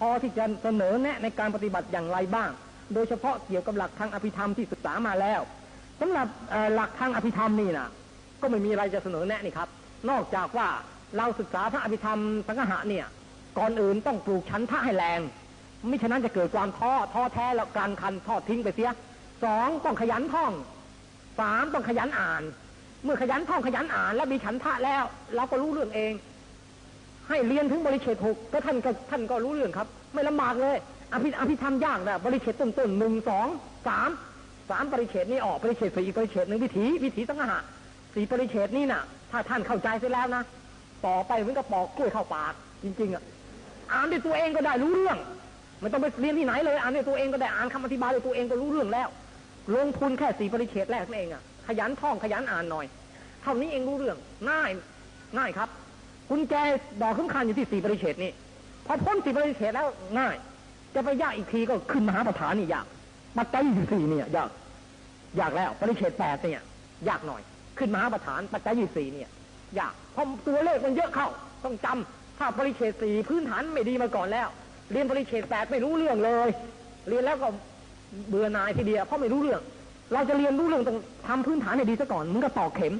พอที่จะเสนอแนะในการปฏิบัติอย่างไรบ้าง โดยเฉพาะเกี่ยวกับหลักทางอภิธรรมที่ศึกษามาแล้วสำหรับหลักทางอภิธรรมนี่นะก็ไม่มีอะไรจะเสนอแนะนี่ครับ นอกจากว่าเราศึกษาพระอภิธรรมสังฆะเนี่ย ก่อนอื่นต้องปลูกชั้นทะให้แรงไม่ฉะนั้นจะเกิดความท้อท้อแท้แล้วการคันทอดทิ้งไปเสียสองต้องขยันท่องสามต้องขยันอ่าน เมื่อขยันท่องขยันอ่าน แล้วมีฉันทะแล้ว เราก็รู้เรื่องเอง ให้เรียนถึงบริเฉดหกก็ท่านก็ท่านก็รู้เรื่องครับ ไม่ลำบากเลย อภิอภิธรรมยากนะบริเฉดต้นต้นหนึ่งสองสามสามบริเฉดนี่ออกบริเฉดสี่บริเฉดหนึ่งวิถีวิถีสังหะสี่บริเฉดนี่น่ะ ถ้าท่านเข้าใจเสร็จแล้วนะต่อไปเหมือนกับปอกกล้วยเข้าปากจริง ๆอะอ่านด้วยตัวเองก็ได้รู้เรื่องไม่ต้องไปเรียนที่ไหนเลยอ่านด้วยตัวเองก็ได้อ่านคำอธิบายด้วยตัวเองก็รู้เรื่องแล้ว ลงทุนแค่สี่บริเฉดแรกนั่นเองอะขยันท่องขยันอ่านหน่อยเท่านี้เองรู้เรื่องง่ายง่ายครับ กุญแจดอกสำคัญอยู่ที่สี่บริเฉดนี่พอพ้นสี่บริเฉดแล้วง่าย จะไปยากอีกทีก็ขึ้นมหาประธานนี่ยากปัจจัยยี่สี่เนี่ยยากยากแล้วบริเฉดแปดเนี่ย ยากหน่อย ขึ้นมหาประธานปัจจัยยี่สี่เนี่ยยากเพราะตัวเลขมันเยอะเข้า ต้องจำถ้าบริเฉดสี่พื้นฐานไม่ดีมาก่อนแล้ว เรียนบริเฉดแปดไม่รู้เรื่องเลย เรียนแล้วก็เบื่อหน่ายทีเดียวเพราะไม่รู้เรื่อง เราจะเรียนรู้เรื่องต้องทำพื้นฐานให้ดีซะก่อนเหมันก็ตอกเข็ม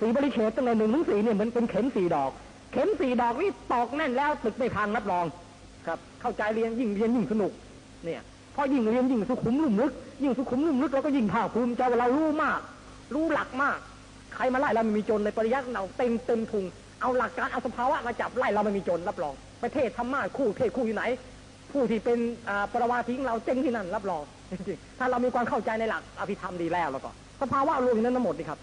สีบริเฉดตั้งแต่หนึ่งถึงสี่เนี่ยมือนเป็นเข็มสี่ดอก เข็มสี่ดอกนี่ตอกแน่นแล้วตึกไม่พังรับรอง ครับ เข้าใจเรียนยิ่งเรียนยิ่งสนุก เนี่ยเพราะยิ่งเรียนยิ่งสุขุมลุ่มลึก ยิ่งสุขุมลุ่มลึกเราก็ยิ่งภาคภูมิใจว่าเรารู้มาก รู้หลักมาก ใครมาไล่เราไม่มีจนในปริยัติเราเต็มเต็มทุงเอาหลักการเอาสภาวะมาจับไล่เราไม่มีจนรับรอง ประเทศธรรมะคู่เทศคู่อยู่ไหน ผู้ที่เป็นอ่าปรวาทิ้งเราเจ๊งที่นั่นรับรองจริงๆถ้าเรามีความเข้าใจในหลักอภิธรรมดีแล้วแล้วก็สภาวะรวมอยู่นั้นทั้งหมดนี่ครับ